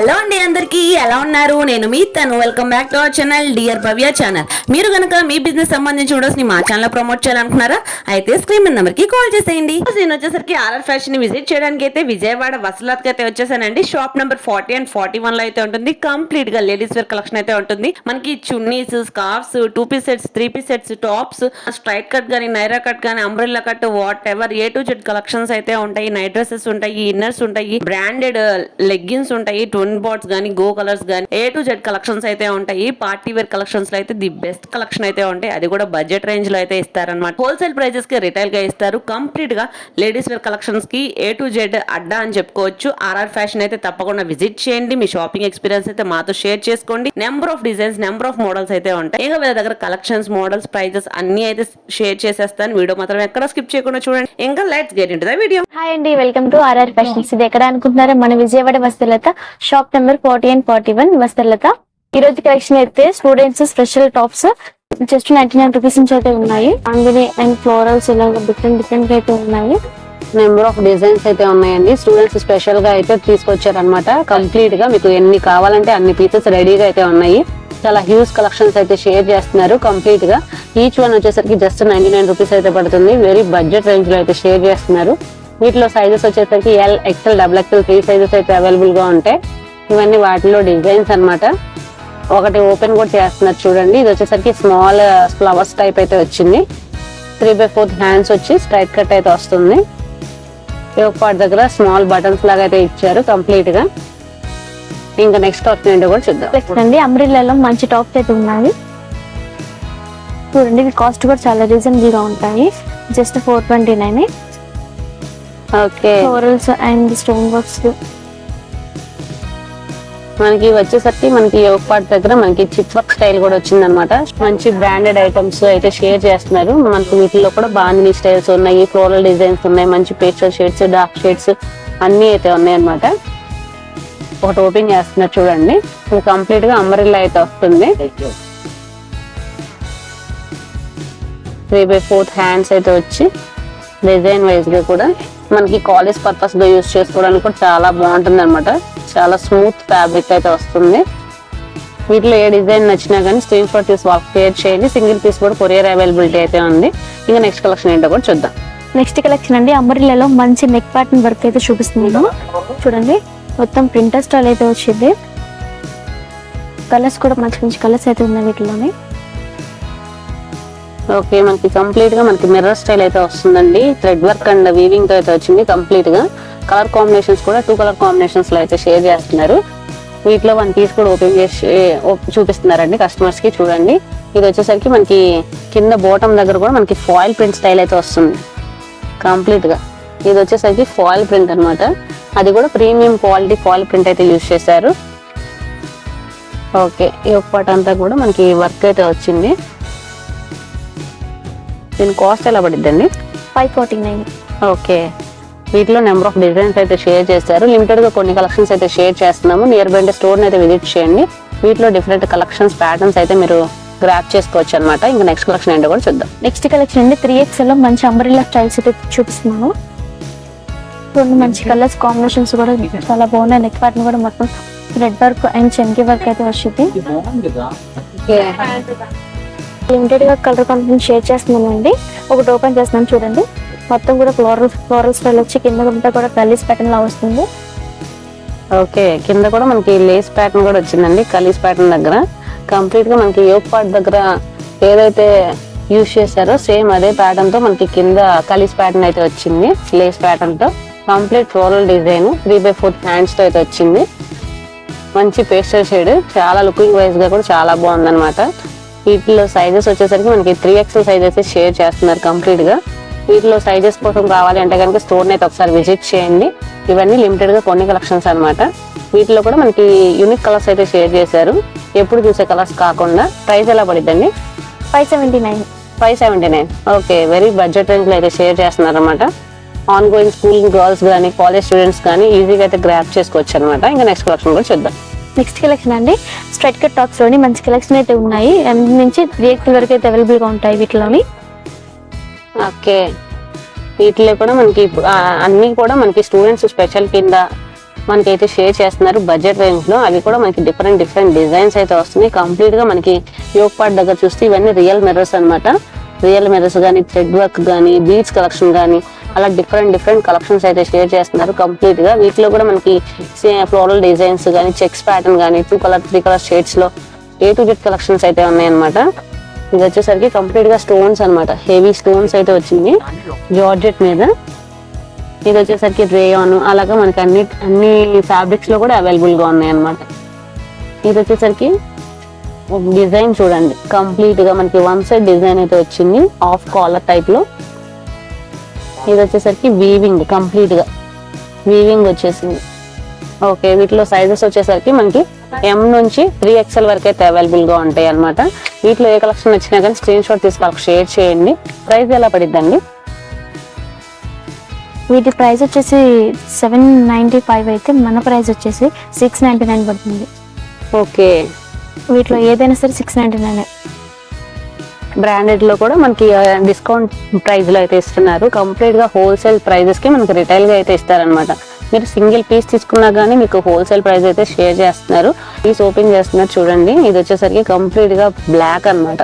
Hello అండి అందరికీ ఎలా ఉన్నారు? నేను మీ తను. Welcome back to our channel dear Bhavya channel మీరు కనుక మీ బిజినెస్ సంబంధించి వీడియోస్ని మా ఛానల్ ప్రమోట్ చేయాలనుకున్నారా అయితే స్క్రీన్ నెంబర్కి కాల్ చేసేయండి. నేను వచ్చేసరికి ఆర్ఆర్ ఫ్యాషన్ని విజిట్ చేయడానికి అయితే విజయవాడ వసలాత్ అయితే వచ్చేసానండి. Shop number forty and forty వన్లో అయితే ఉంటుంది. కంప్లీట్గా లేడీస్ వేర్ కలెక్షన్ అయితే ఉంటుంది. మనకి chunnis scarves two piece sets three piece sets tops straight cut గానీ నైరా కట్ గానీ umbrella cut whatever A to Z collections అయితే ఉంటాయి. నైట్ డ్రెస్సెస్ ఉంటాయి ఇన్నర్స్ ఉంటాయి బ్రాండెడ్ లెగ్గిన్స్ uh, ఉంటాయి ట్విన్ బాట్స్ గానీ గో కలర్స్ గానీ ఏ టు జెడ్ కలెక్షన్స్ అయితే ఉంటాయి. పార్టీ వేర్ కలెక్షన్స్లో అయితే ది బెస్ట్ కలెక్షన్ అయితే ఉంటాయి. అది కూడా బడ్జెట్ రేంజ్లో అయితే ఇస్తారనమాట హోల్సేల్ ప్రైజెస్కి రిటైల్గా ఇస్తారు. కంప్లీట్గా లేడీస్ వేర్ కలెక్షన్స్కి ఏ టు జెడ్ అడ్డా అని చెప్పుకోవచ్చు. ఆర్ఆర్ ఫ్యాషన్ అయితే తప్పకుండా విజిట్ చేయండి. మీ షాపింగ్ ఎక్స్పీరియన్స్ అయితే మాతో షేర్ చేసుకోండి. Number of designs number of models అయితే ఉంటాయి. ఇంకా వీళ్ళ దగ్గర కలెక్షన్స్ మోడల్స్ ప్రైజెస్ అన్ని అయితే షేర్ చేసేస్తాను. వీడియో మాత్రం ఎక్కడ స్కిప్ చేయకుండా చూడండి. ఇంకా let's get into video hi అండి వెల్కమ్ టు ఆర్ఆర్ ఫ్యాషన్స్ ఇది ఎక్కడ అనుకుంటున్నారో? మన Vijayawada Vastralatha shop number forty and forty one Vastralatha ఈ రోజు కలెక్షన్ అయితే students special tops just ninety nine rupees నుంచి అయితే ఉన్నాయి. అందులో అండ్ ఫ్లోరల్స్ ఇలా డిఫరెంట్ డిఫరెంట్ అయితే ఉన్నాయి. నెంబర్ ఆఫ్ డిజైన్స్ అయితే ఉన్నాయండి. స్టూడెంట్స్ స్పెషల్గా అయితే తీసుకొచ్చారనమాట కంప్లీట్గా మీకు ఎన్ని కావాలంటే అన్ని పీసెస్ రెడీగా అయితే ఉన్నాయి. చాలా హ్యూజ్ కలెక్షన్స్ అయితే షేర్ చేస్తున్నారు కంప్లీట్గా. ఈచ్ వన్ వచ్చేసరికి జస్ట్ నైన్టీ నైన్ రూపీస్ అయితే పడుతుంది. వెరీ బడ్జెట్ రేంజ్లో అయితే షేర్ చేస్తున్నారు. వీటిలో సైజెస్ వచ్చేసరికి L XL double XL three sizes అయితే అవైలబుల్గా ఉంటాయి. ఇవన్నీ వాటిలో డిజైన్స్ అన్నమాట. ఒకటి ఓపెన్ కూడా చేస్తున్నారు చూడండి. ఇది వచ్చేసరికి స్మాల్ ఫ్లవర్స్ టైప్ అయితే వచ్చింది. త్రీ బై ఫోర్త్ హ్యాండ్స్ వచ్చి స్ట్రైట్ కట్ అయితే వస్తుంది. ఈ ఒక పార్ట్ దగ్గర స్మాల్ బటన్స్ లాగా అయితే ఇచ్చారు కంప్లీట్గా. ఇంకా నెక్స్ట్ ఆప్షన్ ఏంటో కూడా చూద్దాం. అండి అంబ్రిల్లాలో మంచి టాప్స్ అయితే ఉన్నాయి. చూడండి ఇవి కాస్ట్ కూడా చాలా రీజనబుల్గా ఉంటాయి. Just four twenty nine. Okay. Florals and stone works మనకి వచ్చేసరికి మనకి ఈ పార్ట్ దగ్గర మనకి చిప్ వర్క్ స్టైల్ కూడా వచ్చింది అనమాట మంచి బ్రాండెడ్ ఐటమ్స్ అయితే షేర్ చేస్తున్నారు. మనకి వీటిలో కూడా బాందిని స్టైల్స్ ఉన్నాయి ఫ్లోరల్ డిజైన్స్ ఉన్నాయి మంచి పేస్టల్ షేడ్స్ డార్క్ షేడ్స్ అన్ని అయితే ఉన్నాయి అనమాట ఒకటి ఓపెన్ చేస్తున్నారు చూడండి. ఇది కంప్లీట్గా అంబరిల్లా అయితే వస్తుంది. త్రీ బై ఫోర్త్ హ్యాండ్స్ అయితే వచ్చి డిజైన్ వైజ్గా కూడా మనకి కాలేజ్ పర్పస్ యూజ్ చేసుకోవడానికి కూడా చాలా బాగుంటుంది అనమాట చాలా స్మూత్ ఫ్యాబ్రిక్ అయితే వస్తుంది. వీటిలో ఏ డిజైన్ నచ్చినా కానీ స్క్రీన్ షాట్ తీసి వాక్ క్లియర్ చేయండి. సింగిల్ పీస్ కూడా కొరియర్ అవైలబిలిటీ అయితే ఉంది. ఇంకా నెక్స్ట్ కలెక్షన్ ఏంటో కూడా చూద్దాం. నెక్స్ట్ కలెక్షన్ అండి అంబ్రిల్లాలో మంచి నెక్ ప్యాటర్న్ వర్క్ అయితే చూపిస్తున్నాను చూడండి మొత్తం ప్రింటర్ స్టైల్ అయితే వచ్చింది. కలర్స్ కూడా మంచి మంచి కలర్స్ అయితే ఉన్నాయి వీటిలోనే. ఓకే మనకి కంప్లీట్గా మనకి మిర్రర్ స్టైల్ అయితే వస్తుందండి. థ్రెడ్ వర్క్ అండ్ వీవింగ్తో అయితే వచ్చింది కంప్లీట్గా. కలర్ కాంబినేషన్స్ కూడా టూ కలర్ కాంబినేషన్స్లో అయితే షేర్ చేస్తున్నారు. వీటిలో వన్ పీస్ కూడా ఓపెన్ చేసి చూపిస్తున్నారండి కస్టమర్స్కి చూడండి. ఇది వచ్చేసరికి మనకి కింద బోటం దగ్గర కూడా మనకి ఫాయిల్ ప్రింట్ స్టైల్ అయితే వస్తుంది. కంప్లీట్గా. ఇది వచ్చేసరికి ఫాయిల్ ప్రింట్ అనమాట అది కూడా ప్రీమియం క్వాలిటీ ఫాయిల్ ప్రింట్ అయితే యూజ్ చేశారు. ఓకే ఈ ఒక పాట అంతా కూడా మనకి వర్క్ అయితే వచ్చింది. దీని కాస్ట్ ఎలా పడిద్దండి? Five forty nine. ఓకే. వీటిలో నెంబర్ ఆఫ్ డిజైన్స్ అయితే షేర్ చేశారు. లిమిటెడ్గా కొన్ని కలెక్షన్స్ అయితే షేర్ చేస్తున్నాము. నియర్ బై స్టోర్ అయితే విజిట్ చేయండి. వీటిలో డిఫరెంట్ కలెక్షన్స్ ప్యాటర్న్స్ అయితే మీరు గ్రాప్ చేసుకోవచ్చు అనమాట ఇంకా నెక్స్ట్ కలెక్షన్ ఏంటో కూడా చూద్దాం. నెక్స్ట్ కలెక్షన్ అండి త్రీ ఎక్స్లో మంచి అంబ్రిల్లా స్టైల్స్ అయితే చూపిస్తున్నాను. చూడండి మంచి కలర్స్ కాంబినేషన్స్ కూడా చాలా బాగున్నాయి. నెక్ ప్యాటర్న్ కూడా మొత్తం red work and chamki work అయితే వచ్చింది లిమిటెడ్గా కలర్ కాంబినేషన్ షేర్ చేస్తున్నామండి. ఒకటి ఓపెన్ చేస్తున్నాం చూడండి. మొత్తం కూడా ఫ్లోరల్ ఫ్లోరల్ స్టైల్ వచ్చి కింద అంతా కూడా కలీస్ ప్యాటర్న్ లా వస్తుంది. ఓకే కింద కూడా మనకి లేస్ ప్యాటర్న్ కూడా వచ్చిందండి కలీస్ ప్యాటర్న్ దగ్గర. కంప్లీట్గా మనకి యోగ్ పార్ట్ దగ్గర ఏదైతే యూజ్ చేశారో సేమ్ అదే ప్యాటర్న్తో మనకి కింద కలీస్ ప్యాటర్న్ అయితే వచ్చింది lace ప్యాటర్న్తో. Complete floral design three by four హ్యాండ్స్తో అయితే వచ్చింది. మంచి పేస్టల్ షేడ్ చాలా లుకింగ్ వైజ్గా కూడా చాలా బాగుందన్నమాట. వీటిలో సైజెస్ వచ్చేసరికి మనకి త్రీ ఎక్స్ఎల్ సైజెస్ షేర్ చేస్తున్నారు కంప్లీట్గా. వీటిలో సైజెస్ కోసం కావాలి అంటే కనుక స్టోర్ అయితే ఒకసారి విజిట్ చేయండి. ఇవన్నీ లిమిటెడ్గా కొన్ని కలెక్షన్స్ అన్నమాట. వీటిలో కూడా మనకి యూనిక్ కలర్స్ అయితే షేర్ చేశారు. ఎప్పుడు చూసే కలర్స్ కాకుండా ప్రైస్ ఎలా పడిద్దండి? Five seventy nine five seventy nine okay very budget రేంజ్లో అయితే షేర్ చేస్తున్నారు అనమాట ఆన్ గోయింగ్ స్కూల్ గర్ల్స్ కానీ కాలేజ్ స్టూడెంట్స్ కానీ ఈజీగా అయితే గ్రాప్ చేసుకోవచ్చు అనమాట ఇంకా నెక్స్ట్ కలెక్షన్ కూడా చూద్దాం. నెక్స్ట్ కలెక్షన్ అండి. స్ట్రైట్ కట్ టాప్స్లోని మంచి కలెక్షన్ అయితే ఉన్నాయి. ఎనిమిది నుంచి త్రీ ఎక్స్ వరకు అయితే అవైలబుల్గా ఉంటాయి వీటిలోని. ఓకే. వీటిలో కూడా మనకి అన్నీ అన్ని కూడా మనకి స్టూడెంట్స్ స్పెషల్ కింద మనకైతే షేర్ చేస్తున్నారు బడ్జెట్ రేంజ్లో. అవి కూడా మనకి డిఫరెంట్ డిఫరెంట్ డిజైన్స్ అయితే వస్తున్నాయి. కంప్లీట్గా మనకి యోగపాట్ పార్ట్ దగ్గర చూస్తే ఇవన్నీ రియల్ మిర్రర్స్ అనమాట రియల్ మిర్రర్స్ కానీ థ్రెడ్ వర్క్ కానీ బీచ్ కలెక్షన్ కానీ అలా డిఫరెంట్ డిఫరెంట్ కలెక్షన్స్ అయితే షేర్ చేస్తున్నారు. కంప్లీట్గా వీటిలో కూడా మనకి ఫ్లోరల్ డిజైన్స్ కానీ చెక్స్ ప్యాటర్న్ కానీ టూ కలర్ త్రీ కలర్ షేడ్స్లో ఏ టు జెడ్ కలెక్షన్స్ అయితే ఉన్నాయన్నమాట. ఇది వచ్చేసరికి కంప్లీట్గా స్టోన్స్ అనమాట హెవీ స్టోన్స్ అయితే వచ్చింది. జార్జెట్ మీద. ఇది వచ్చేసరికి రేయాన్ అలాగా మనకి అన్ని అన్ని ఫ్యాబ్రిక్స్లో కూడా అవైలబుల్గా ఉన్నాయి అనమాట ఇది వచ్చేసరికి డిజైన్ చూడండి. కంప్లీట్గా మనకి వన్ సైడ్ డిజైన్ అయితే వచ్చింది. ఆఫ్ కాలర్ టైప్లో. ఇది వచ్చేసరికి వీవింగ్ కంప్లీట్గా. వీవింగ్ వచ్చేసింది. ఓకే వీటిలో సైజెస్ వచ్చేసరికి మనకి ఎం నుంచి త్రీ ఎక్స్ఎల్ వరకు అయితే అవైలబుల్గా ఉంటాయి అన్నమాట. వీటిలో ఏ కలెక్షన్ వచ్చినా కానీ స్క్రీన్ షాట్ తీసి వాళ్ళకి షేర్ చేయండి. ప్రైస్ ఎలా పడిద్దండి? వీటి ప్రైస్ వచ్చేసి సెవెన్ నైంటీ ఫైవ్ అయితే మన ప్రైస్ వచ్చేసి సిక్స్ నైంటీ నైన్ పడుతుంది. ఓకే వీటిలో ఏదైనా సరే సిక్స్ నైంటీ నైన్ బ్రాండెడ్లో కూడా మనకి డిస్కౌంట్ ప్రైస్లో అయితే ఇస్తున్నారు. కంప్లీట్గా హోల్సేల్ ప్రైజెస్కి మనకి రిటైల్గా అయితే ఇస్తారనమాట మీరు సింగిల్ పీస్ తీసుకున్నా కానీ మీకు హోల్సేల్ ప్రైస్ అయితే షేర్ చేస్తున్నారు. పీస్ ఓపెన్ చేస్తున్నారు చూడండి. ఇది వచ్చేసరికి కంప్లీట్గా బ్లాక్ అన్నమాట.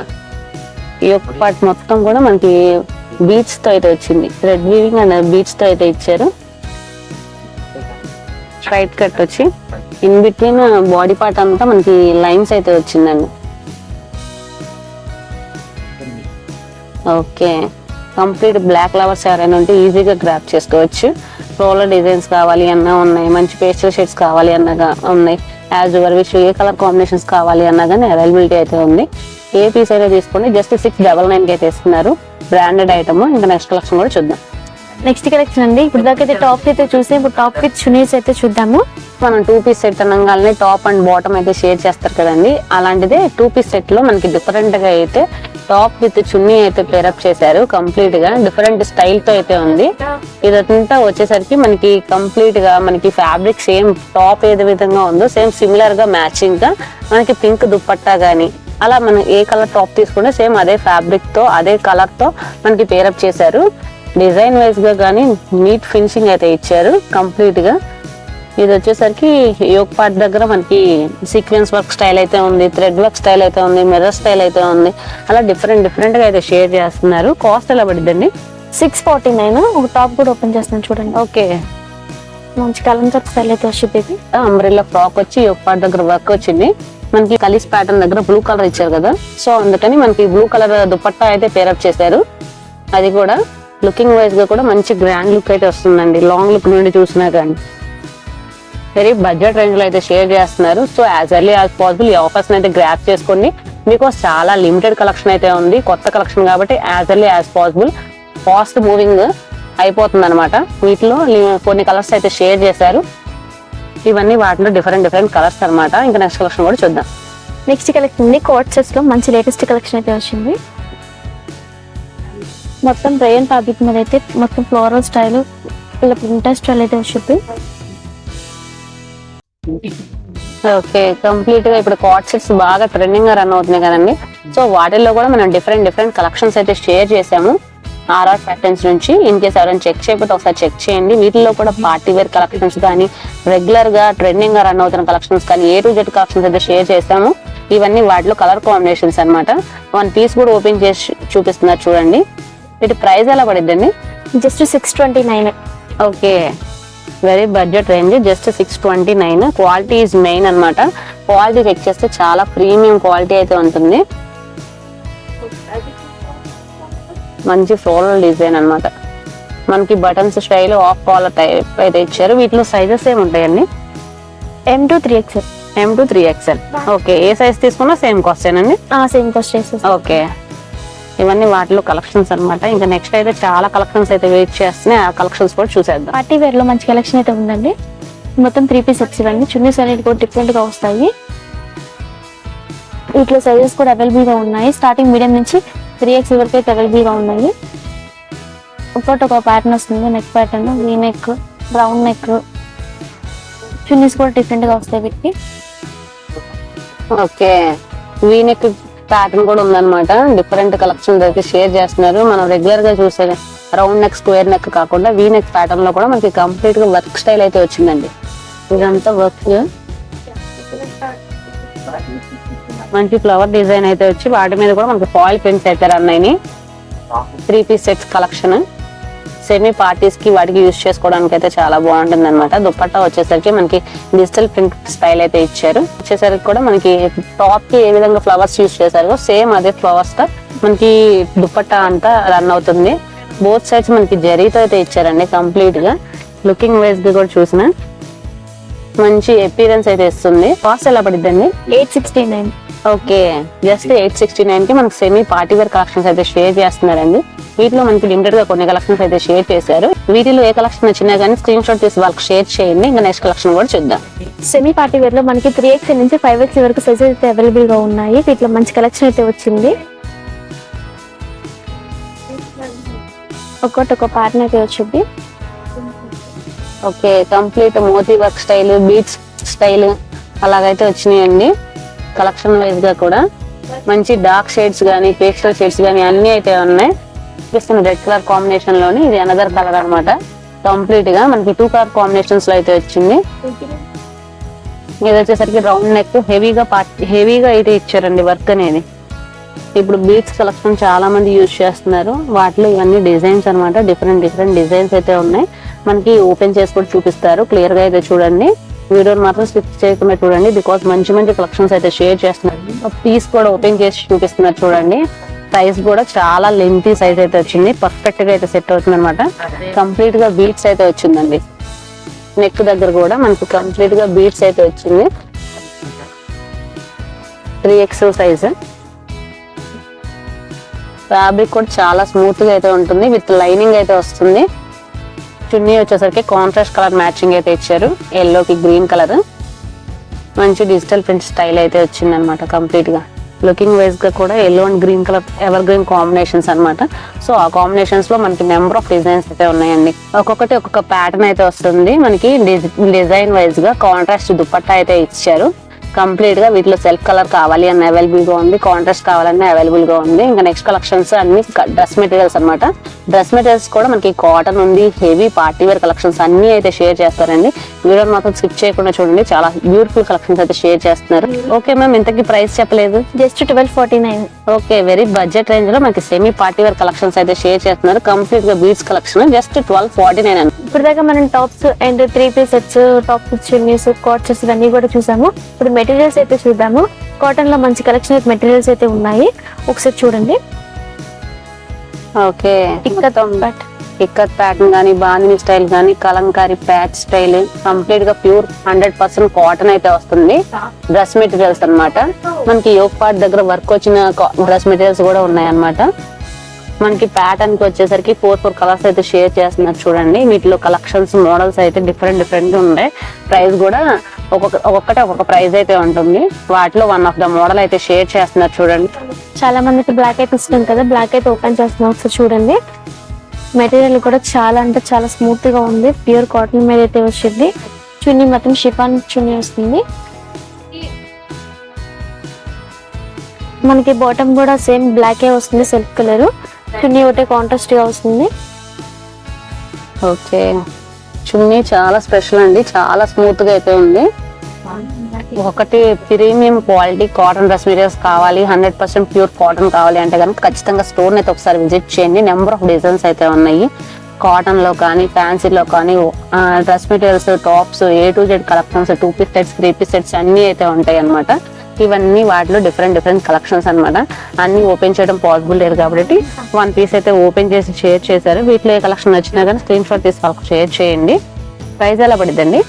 ఈ యొక్క పార్ట్ మొత్తం కూడా మనకి బీచ్తో అయితే వచ్చింది. రెడ్ వీవింగ్ అండ్ బీచ్తో అయితే ఇచ్చారు. స్ట్రైట్ కట్ వచ్చి. ఇన్ బిట్వీన్ బాడీ పార్ట్ అంతా మనకి లైన్స్ అయితే వచ్చిందండి. ఓకే. కంప్లీట్ బ్లాక్ ఫ్లవర్స్ ఎవరైనా ఉంటే ఈజీగా గ్రాప్ చేసుకోవచ్చు. రోలర్ డిజైన్స్ కావాలి అన్నా ఉన్నాయి. మంచి పేస్టల్ షేడ్స్ కావాలి అన్నగా ఉన్నాయి. యాజ్ యువర్ విష్ ఏ కలర్ కాంబినేషన్స్ కావాలి అన్నా కానీ అవైలబిలిటీ అయితే ఉంది. ఏ పీస్ అయినా తీసుకోండి. జస్ట్ సిక్స్ డబల్ నైన్కి అయితే ఇస్తున్నారు బ్రాండెడ్ ఐటమ్ ఇంకా నెక్స్ట్ కలెక్షన్ కూడా చూద్దాం. నెక్స్ట్ కలెక్షన్ అండి. ఇప్పుడు దాకా అయితే టాప్ అయితే చూసి ఇప్పుడు టాప్ విత్ చునీస్ అయితే చూద్దాము. మనం టూ పీస్ సెట్ అనగానే టాప్ అండ్ బాటమ్ అయితే షేర్ చేస్తారు కదండి. అలాంటిదే టూ పీస్ సెట్లో మనకి డిఫరెంట్గా అయితే టాప్ విత్ చున్నీ అయితే పేరప్ చేశారు. కంప్లీట్గా డిఫరెంట్ స్టైల్తో అయితే ఉంది. ఇదంతా వచ్చేసరికి మనకి కంప్లీట్గా మనకి ఫ్యాబ్రిక్ సేమ్ టాప్ ఏది విధంగా ఉందో సేమ్ సిమిలర్గా మ్యాచింగ్గా మనకి పింక్ దుప్పట్టా గానీ అలా మనం ఏ కలర్ టాప్ తీసుకుంటే సేమ్ అదే ఫ్యాబ్రిక్తో అదే కలర్తో మనకి పేరప్ చేశారు. డిజైన్ వైజ్గా కానీ నీట్ ఫినిషింగ్ అయితే ఇచ్చారు. కంప్లీట్గా ఇది వచ్చేసరికి యోగ్ పార్ట్ దగ్గర మనకి సీక్వెన్స్ వర్క్ స్టైల్ అయితే ఉంది థ్రెడ్ వర్క్ స్టైల్ అయితే ఉంది మిర్రర్ స్టైల్ అయితే ఉంది. అలా డిఫరెంట్ డిఫరెంట్గా అయితే షేర్ చేస్తున్నారు. కాస్ట్ ఎలా పడిద్దండి? Six forty nine. ఒక టాప్ కూడా ఓపెన్ చేస్తాను చూడండి. ఓకే. మంచి కలంకర్ స్టైల్ అయితే వచ్చింది ఇది. అంబ్రెల్లా ఫ్రాక్ వచ్చి యోగ్ పార్ట్ దగ్గర వర్క్ వచ్చింది. మనకి కలిస్ ప్యాటర్న్ దగ్గర బ్లూ కలర్ ఇచ్చారు కదా. సో అందుకని మనకి బ్లూ కలర్ దుపట్టా అయితే పేరప్ చేశారు. అది కూడా లుకింగ్ వైజ్గా కూడా మంచి గ్రాండ్ లుక్ అయితే వస్తుందండి. లాంగ్ లుక్ నుండి చూసినా కానీ. వెరీ బడ్జెట్ రేంజ్లో అయితే షేర్ చేస్తున్నారు. So as early as possible ఈ ఆఫర్స్ అయితే గ్రాప్ చేసుకోండి మీకు చాలా లిమిటెడ్ కలెక్షన్ అయితే ఉంది కొత్త కలెక్షన్ కాబట్టి as early as possible fast moving అయిపోతుంది అనమాట వీటిలో కొన్ని కలర్స్ అయితే షేర్ చేశారు. ఇవన్నీ వాటిలో డిఫరెంట్ డిఫరెంట్ కలర్స్ అనమాట ఇంకా నెక్స్ట్ కలెక్షన్ కూడా చూద్దాం. నెక్స్ట్ కలెక్షన్ ఉంది కోట్లో మంచి లేటెస్ట్ కలెక్షన్ అయితే వచ్చింది. మొత్తం రేయన్ ఫ్యాబ్రిక్ మీద అయితే మొత్తం ఫ్లోరల్ స్టైల్ ఇలా ప్రింటర్ స్టైల్ అయితే వచ్చింది. ఓకే కంప్లీట్గా ఇప్పుడు కాట్ సెట్స్ బాగా ట్రెండింగ్గా రన్ అవుతున్నాయి కదండి. సో వాటిల్లో కూడా మనం డిఫరెంట్ డిఫరెంట్ కలెక్షన్స్ అయితే షేర్ చేసాము. ఆర్ఆర్ ప్యాటర్న్స్ నుంచి ఇన్ కేస్ ఎవరైనా చెక్ చేయకపోతే ఒకసారి చెక్ చేయండి. వీటిల్లో కూడా పార్టీ వేర్ కలెక్షన్స్ కానీ రెగ్యులర్గా ట్రెండింగ్గా రన్ అవుతున్న కలెక్షన్స్ కానీ ఏ టు జెడ్ కలెక్షన్స్ అయితే షేర్ చేసాము. ఇవన్నీ వాటిలో కలర్ కాంబినేషన్స్ అన్నమాట. వన్ పీస్ కూడా ఓపెన్ చేసి చూపిస్తున్నారు చూడండి. వీటి ప్రైస్ ఎలా పడిద్దండి? Just six twenty nine. Okay. Very budget range just six twenty nine quality is main అన్నమాట. క్వాలిటీ చెక్ చేస్తే చాలా ప్రీమియం క్వాలిటీ అయితే ఉంటుంది. మంచి ఫ్లోరల్ డిజైన్ అన్నమాట. మనకి buttons style of collar type అయితే ఇచ్చారు. వీటిలో సైజెస్ ఏమి ఉంటాయండి? M to three XL M to three XL okay A size తీసుకున్నా సేమ్ కాస్ట్ ఏనండి? సేమ్ కాస్ట్ ఓకే ఇవన్నీ వాటిలో కలెక్షన్స్ అన్నమాట. ఇంకా నెక్స్ట్ అయితే చాలా కలెక్షన్స్ అయితే వెయిట్ చేస్తున్నాయి. ఆ కలెక్షన్స్ కూడా చూసేద్దాం. పార్టీ వేర్లో మంచి కలెక్షన్ అయితే ఉందండి. మొత్తం త్రీ పీస్ సెట్స్ ఇవ్వండి చున్నీస్ అనేది కూడా డిఫరెంట్గా వస్తాయి. వీటిలో సైజెస్ కూడా అవైలబుల్గా ఉన్నాయి. స్టార్టింగ్ మీడియం నుంచి త్రీ ఎక్స్ వరకు అయితే అవైలబుల్గా ఉన్నాయి. ఒక్కొక్కటి ఒక ప్యాటర్న్ వస్తుంది. Neck pattern V neck brown neck chunnis కూడా డిఫరెంట్గా వస్తాయి వీటికి. ఓకే వీనెక్ ప్యాటర్న్ కూడా ఉందన్నమాట. డిఫరెంట్ కలెక్షన్స్ అయితే షేర్ చేస్తున్నారు. మనం రెగ్యులర్గా చూసే రౌండ్ నెక్ స్క్వేర్ నెక్ కాకుండా వీ నెక్ ప్యాటర్న్లో కూడా మనకి కంప్లీట్గా వర్క్ స్టైల్ అయితే వచ్చిందండి. ఇదంతా వర్క్ మంచి ఫ్లవర్ డిజైన్ అయితే వచ్చి వాటి మీద కూడా మనకి ఫాయిల్ పెయింట్స్ అయితే అన్నాయి three piece sets collection semi పార్టీస్కి వాటికి యూస్ చేసుకోవడానికి అయితే చాలా బాగుంటుంది అనమాట దుప్పట్టా వచ్చేసరికి మనకి డిజిటల్ ప్రింట్ స్టైల్ అయితే ఇచ్చారు. వచ్చేసరికి కూడా మనకి టాప్కి ఏ విధంగా ఫ్లవర్స్ యూస్ చేశారో సేమ్ అదే ఫ్లవర్స్తో మనకి దుప్పట్టా అంతా రన్ అవుతుంది. బోత్ సైడ్స్ మనకి జరీతో అయితే ఇచ్చారండి కంప్లీట్గా. లుకింగ్ వైజ్గా కూడా చూసిన. మంచి అపీరెన్స్ అయితే ఇస్తుంది. కాస్ట్ ఎలా పడిద్దండి? Eight sixty nine okay. Just eight sixty నైన్కి మనకి సెమీ పార్టీ వేర్ కలెక్షన్స్ అయితే షేర్ చేస్తున్నారండి. వీటిలో మనకి లిమిటెడ్గా కొన్ని కలెక్షన్స్ అయితే షేర్ చేశారు. వీటిలో ఏ కలెక్షన్ వచ్చినా కానీ స్క్రీన్ షాట్ తీసి వాళ్ళకి షేర్ చేయండి. ఇంకా నెక్స్ట్ కలెక్షన్ కూడా చూద్దాం. సెమీ పార్టీ వేర్లో మనకి త్రీ ఎక్స్ నుంచి ఫైవ్ ఎక్స్ వరకు సైజెస్ అయితే అవైలబుల్గా ఉన్నాయి. వీటిలో మంచి కలెక్షన్ అయితే వచ్చింది. ఒక్కొక్కటి ఒక ప్యాటర్న్ అయితే వచ్చింది. Okay complete moti work style beads style అలాగైతే వచ్చినాయండి. కలెక్షన్ వైజ్గా కూడా మంచి డార్క్ షేడ్స్ గానీ పేస్టల్ షేడ్స్ గానీ అన్ని అయితే ఉన్నాయి. చూపిస్తున్న రెడ్ కలర్ కాంబినేషన్లోని ఇది అనదర్ కలర్ అన్నమాట. కంప్లీట్గా మనకి టూ కలర్ కాంబినేషన్స్లో అయితే వచ్చింది. ఇది వచ్చేసరికి రౌండ్ నెక్ హెవీగా పార్ట్ హెవీగా అయితే ఇచ్చారండి వర్క్ అనేది. ఇప్పుడు బీట్స్ కలెక్షన్ చాలా మంది యూజ్ చేస్తున్నారు. వాటిలో ఇవన్నీ డిజైన్స్ అన్నమాట. డిఫరెంట్ డిఫరెంట్ డిజైన్స్ అయితే ఉన్నాయి. మనకి ఓపెన్ చేసి కూడా చూపిస్తారు. క్లియర్గా అయితే చూడండి. వీడియోని మాత్రం స్కిప్ చేయకుండా చూడండి. బికాస్ మంచి మంచి కలెక్షన్స్ అయితే షేర్ చేస్తున్నారు. పీస్ కూడా ఓపెన్ చేసి చూపిస్తున్నారు చూడండి. సైజ్ కూడా చాలా లెంతీ సైజ్ అయితే వచ్చింది. పర్ఫెక్ట్గా అయితే సెట్ అవుతుంది అనమాట కంప్లీట్గా బీట్స్ అయితే వచ్చిందండి. నెక్ దగ్గర కూడా మనకి కంప్లీట్గా బీట్స్ అయితే వచ్చింది. త్రీ ఎక్స్ సైజ్ ఫ్యాబ్రిక్ కూడా చాలా స్మూత్గా అయితే ఉంటుంది. విత్ లైనింగ్ అయితే వస్తుంది. చున్నీ వచ్చేసరికి కాంట్రాస్ట్ కలర్ మ్యాచింగ్ అయితే ఇచ్చారు. ఎల్లోకి గ్రీన్ కలర్ మంచి డిజిటల్ ప్రింట్ స్టైల్ అయితే వచ్చిందనమాట కంప్లీట్గా లుకింగ్ వైజ్గా కూడా yellow and green colour ever green combinations అనమాట సో ఆ కాంబినేషన్స్లో మనకి నెంబర్ ఆఫ్ డిజైన్స్ అయితే ఉన్నాయండి. ఒక్కొక్కటి ఒక్కొక్క ప్యాటర్న్ అయితే వస్తుంది. మనకి డిజైన్ వైజ్గా కాంట్రాస్ట్ దుపట్టా అయితే ఇచ్చారు. కంప్లీట్గా వీటిలో సెల్ఫ్ కలర్ కావాలి అని అవైలబుల్గా ఉంది కాంట్రాస్ట్ కావాలని అవైలబుల్గా ఉంది. ఇంకా నెక్స్ట్ కలెక్షన్స్ అన్ని డ్రెస్ మెటీరియల్స్ అన్నమాట. డ్రెస్ మెటీరియల్స్ కూడా మనకి కాటన్ ఉంది హెవీ పార్టీ వేర్ కలెక్షన్స్ అన్ని అయితే షేర్ చేస్తారండి. వీడియో మాత్రం స్కిప్ చేయకుండా చూడండి. చాలా బ్యూటిఫుల్ కలెక్షన్స్ అయితే షేర్ చేస్తున్నారు. ఓకే మ్యామ్ ఇంతకీ ప్రైస్ చెప్పలేదు? Just twelve forty nine okay very budget రేంజ్లో మనకి సెమీ పార్టీ వేర్ కలెక్షన్స్ అయితే షేర్ చేస్తున్నారు. కంప్లీట్గా beads collection just twelve forty nine ఇప్పుడు దాకా మనం tops and three piece sets top chunnis coats ఇవన్నీ కూడా చూసాము. ఇప్పుడు మెటీరియల్స్ అయితే చూద్దాము. కాటన్లో మంచి కలెక్షన్ అయితే మెటీరియల్స్ అయితే ఉన్నాయి. ఒకసారి చూడండి. Okay Ikkat but Ikkat pattern కానీ బాందిని స్టైల్ కానీ కలంకారీ ప్యాచ్ స్టైల్ కంప్లీట్గా ప్యూర్ హండ్రెడ్ పర్సెంట్ కాటన్ అయితే వస్తుంది. డ్రెస్ మెటీరియల్స్ అనమాట మనకి యోగ్ పార్ట్ దగ్గర వర్క్ వచ్చిన డ్రెస్ మెటీరియల్స్ కూడా ఉన్నాయి మనకి ప్యాటర్న్కి వచ్చేసరికి ఫోర్ ఫోర్ కలర్స్ అయితే షేర్ చేస్తున్నారు చూడండి. వీటిలో కలెక్షన్స్ మోడల్స్ అయితే డిఫరెంట్ డిఫరెంట్గా ఉన్నాయి. ప్రైస్ కూడా ఒక్కొక్క ఒక్కొక్కటి ఒక్కొక్క ప్రైస్ అయితే ఉంటుంది. వాటిలో వన్ ఆఫ్ ద మోడల్ అయితే షేర్ చేస్తున్నారు చూడండి. చాలా మందికి బ్లాక్ అయితే ఇష్టం కదా బ్లాక్ అయితే ఓపెన్ చేస్తున్నాం ఒకసారి చూడండి. మెటీరియల్ కూడా చాలా అంటే చాలా స్మూత్గా ఉంది. ప్యూర్ కాటన్ మీద అయితే వచ్చింది. చున్నీ మొత్తం షిఫాన్ చున్నీ వస్తుంది. మనకి బాటమ్ కూడా సేమ్ బ్లాకే వస్తుంది సెల్ఫ్ కలర్ చున్నీ ఒకటే కాంట్రాస్ట్గా వస్తుంది. ఓకే. చున్నీ చాలా స్పెషల్ అండి. చాలా స్మూత్గా అయితే ఉంది. ఒకటి premium quality cotton dress materials కావాలి హండ్రెడ్ పర్సెంట్ ప్యూర్ కాటన్ కావాలి అంటే కనుక ఖచ్చితంగా స్టోర్ అయితే ఒకసారి విజిట్ చేయండి. నెంబర్ ఆఫ్ డిజైన్స్ అయితే ఉన్నాయి. కాటన్లో కానీ ఫ్యాన్సీలో కానీ dress materials tops A to Z collections two piece sets three piece sets అన్ని అయితే ఉంటాయి అనమాట ఇవన్నీ వాటిలో డిఫరెంట్ డిఫరెంట్ కలెక్షన్స్ అనమాట అన్ని ఓపెన్ చేయడం పాసిబుల్ లేదు కాబట్టి వన్ పీస్ అయితే ఓపెన్ చేసి షేర్ చేశారు. వీటిలో ఏ కలెక్షన్ వచ్చినా కానీ స్క్రీన్ షాట్ తీసి వాళ్ళకి షేర్ చేయండి. ప్రైస్ ఎలా పడిద్దండి?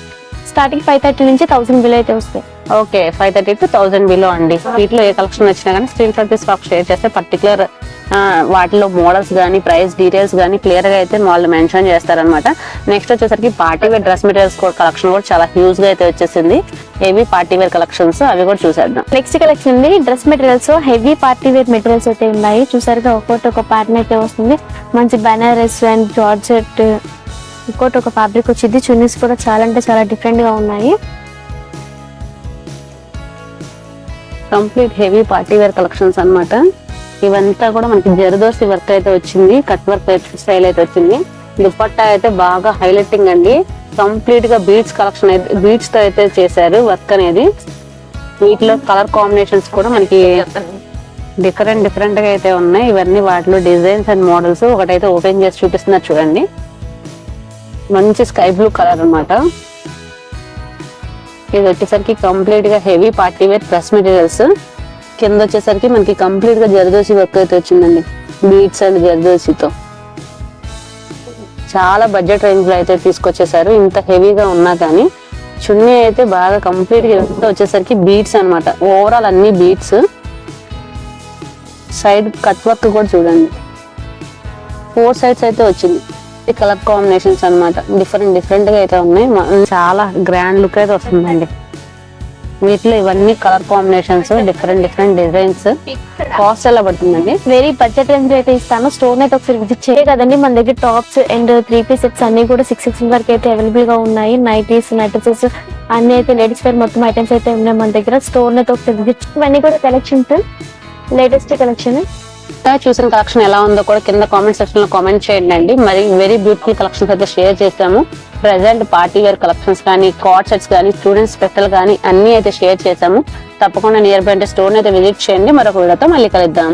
స్టార్టింగ్ ఫైవ్ థర్టీ నుంచి థౌసండ్ బిల్ అయితే వస్తాయి. Okay five thirty to thousand below అండి. వీటిలో ఏ కలెక్షన్ వచ్చినా కానీ స్క్రీన్ షాట్ తీసి మాకు షేర్ చేస్తే పర్టికులర్ వాటిలో మోడల్స్ కానీ ప్రైస్ డీటెయిల్స్ కానీ క్లియర్గా అయితే వాళ్ళు మెన్షన్ చేస్తారనమాట నెక్స్ట్ వచ్చేసరికి పార్టీ వేర్ డ్రెస్ మెటీరియల్స్ కూడా కలెక్షన్ కూడా చాలా హ్యూజ్గా అయితే వచ్చేసింది. హెవీ పార్టీ వేర్ కలెక్షన్స్ అవి కూడా చూసేద్దాం. నెక్స్ట్ కలెక్షన్ ఉంది dress materials heavy party wear materials అయితే ఉన్నాయి. చూసారుగా ఒక్కొక్కటి ఒక ప్యాటర్న్ అయితే వస్తుంది. మంచి బనారస్ అండ్ జార్జెట్ ఇంకోటి ఒక ఫ్యాబ్రిక్ వచ్చింది. చున్నీస్ కూడా చాలా అంటే చాలా డిఫరెంట్గా ఉన్నాయి. Complete heavy party wear collections అనమాట ఇవంతా కూడా మనకి జరదోసి వర్క్ అయితే వచ్చింది. కట్ వర్క్ స్టైల్ అయితే వచ్చింది. దుపట్టా అయితే బాగా హైలైటింగ్ అండి. కంప్లీట్గా బీడ్స్ కలెక్షన్ అయితే బీడ్స్తో అయితే చేశారు వర్క్ అనేది. వీటిలో కలర్ కాంబినేషన్స్ కూడా మనకి డిఫరెంట్ డిఫరెంట్గా అయితే ఉన్నాయి. ఇవన్నీ వాటిలో డిజైన్స్ అండ్ మోడల్స్ ఒకటైతే ఓపెన్ చేసి చూపిస్తున్నారు చూడండి. మంచి స్కై బ్లూ కలర్ అనమాట ఇది వచ్చేసరికి కంప్లీట్గా heavy party wear dress materials కింద వచ్చేసరికి మనకి కంప్లీట్గా జరదోసి వర్క్ అయితే వచ్చిందండి. బీట్స్ అండ్ జరదోసితో. చాలా బడ్జెట్ రేంజ్లో అయితే తీసుకొచ్చేసారు. ఇంత హెవీగా ఉన్నా కానీ చున్నీ అయితే బాగా కంప్లీట్గా వచ్చేసరికి బీట్స్ అన్నమాట. ఓవరాల్ అన్ని బీట్స్ సైడ్ కట్ వర్క్ కూడా చూడండి. ఫోర్ సైడ్స్ అయితే వచ్చింది. ఈ కలర్ కాంబినేషన్స్ అన్నమాట. డిఫరెంట్ డిఫరెంట్గా అయితే ఉన్నాయి. చాలా గ్రాండ్ లుక్ అయితే వస్తుందండి. వీటిలో ఇవన్నీ colour combinations different different designs. Cost ఎలా పడుతుందండి? వెరీ బడ్జెట్ రేంజ్ అయితే ఇస్తాను. స్టోర్ అయితే ఒకసారి విజిట్ చేయ కదండి మన దగ్గర tops and three piece sets అన్ని కూడా సిక్స్ సిక్స్ వరకు అయితే అవైలబుల్గా ఉన్నాయి. నైటీస్ నైటీస్ అన్ని అయితే లేడీస్ వేర్ మొత్తం ఐటమ్స్ అయితే ఉన్నాయి మన దగ్గర. స్టోర్ అయితే ఒకసారి విజిట్ ఇవన్నీ కూడా కలెక్షన్స్ లేటెస్ట్ కలెక్షన్ చూసిన కలెక్షన్ ఎలా ఉందో కూడా కింద కామెంట్ సెక్షన్లో కామెంట్ చేయండి అండి. మరి వెరీ బ్యూటిఫుల్ కలెక్షన్స్ అయితే షేర్ చేసాము ప్రెసెంట్ పార్టీ వేర్ కలెక్షన్స్ కానీ కార్డ్ సెట్స్ కానీ స్టూడెంట్స్ స్పెషల్ కానీ అన్ని అయితే షేర్ చేసాము తప్పకుండా నియర్ బై అంటే స్టోర్ అయితే విజిట్ చేయండి. మరొక వీడియోతో మళ్ళీ కలుద్దాం.